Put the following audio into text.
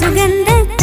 സുഗന്ധ